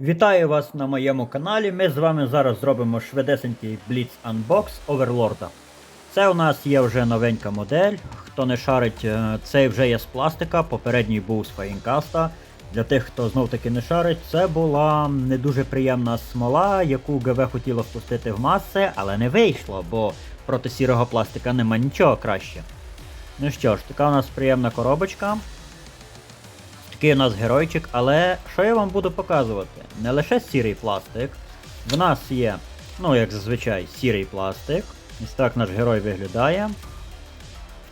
Вітаю вас на моєму каналі. Ми з вами зараз зробимо швидесенький Blitz Unbox Overlord. Це у нас є вже новенька модель. Хто не шарить, е, цей вже є з пластика, попередній був з Фаїнкаста. Для тих, хто знов таки не шарить, це була не дуже приємна смола, яку ГВ хотіло впустити в маси, але не вийшло, бо проти сірого пластика нема нічого краще. Ну що ж, така у нас приємна коробочка. Такий у нас геройчик, але що я вам буду показувати? Не лише сірий пластик. В нас є, ну як зазвичай, сірий пластик. Ось так наш герой виглядає.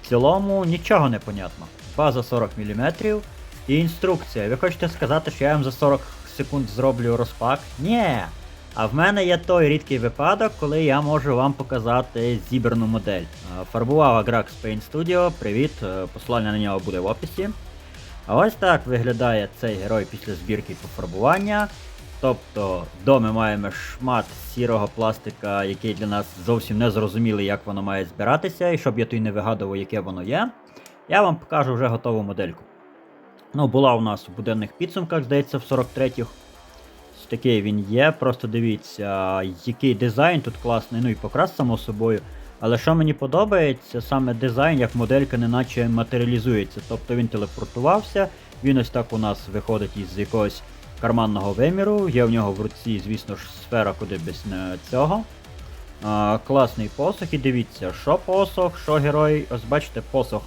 В цілому нічого не понятно. База 40 мм і інструкція. Ви хочете сказати, що я вам за 40 секунд зроблю розпак? Ні! А в мене є той рідкий випадок, коли я можу вам показати зібрану модель. Е, Фарбував Agrax Paint Studio, привіт, е, посилання на нього буде в описі. А ось так виглядає цей герой після збірки пофарбування. Тобто, до ми маємо шмат сірого пластика, який для нас зовсім не зрозумілий, як воно має збиратися, і щоб я той не вигадував, яке воно є, я вам покажу вже готову модельку. Ну, була у нас у буденних підсумках, здається, в 43-х. Такий він є. Просто дивіться, який дизайн тут класний, ну і покрас, само собою. Але що мені подобається, саме дизайн, як моделька неначе матеріалізується. Тобто він телепортувався, він ось так у нас виходить із якогось карманного виміру. Є в нього в руці, звісно ж, сфера куди без цього. А, класний посох, і дивіться, що посох, що герой. Ось бачите, посох.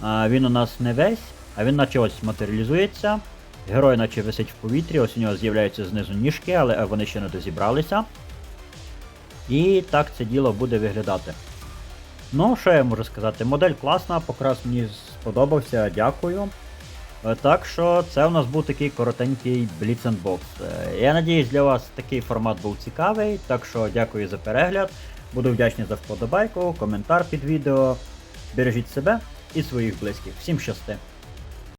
А, він у нас не весь, а він наче ось матеріалізується. Герой наче висить в повітрі, ось у нього з'являються знизу ніжки, але вони ще не дозібралися. І так це діло буде виглядати. Ну, що я можу сказати? Модель класна, покрас мені сподобався, дякую. Е, Так що це у нас був такий коротенький. Е, Я надіюсь, для вас такий формат був цікавий, так що дякую за перегляд. Буду вдячний за вподобайку, коментар під відео. Бережіть себе і своїх близьких. Всім щасти!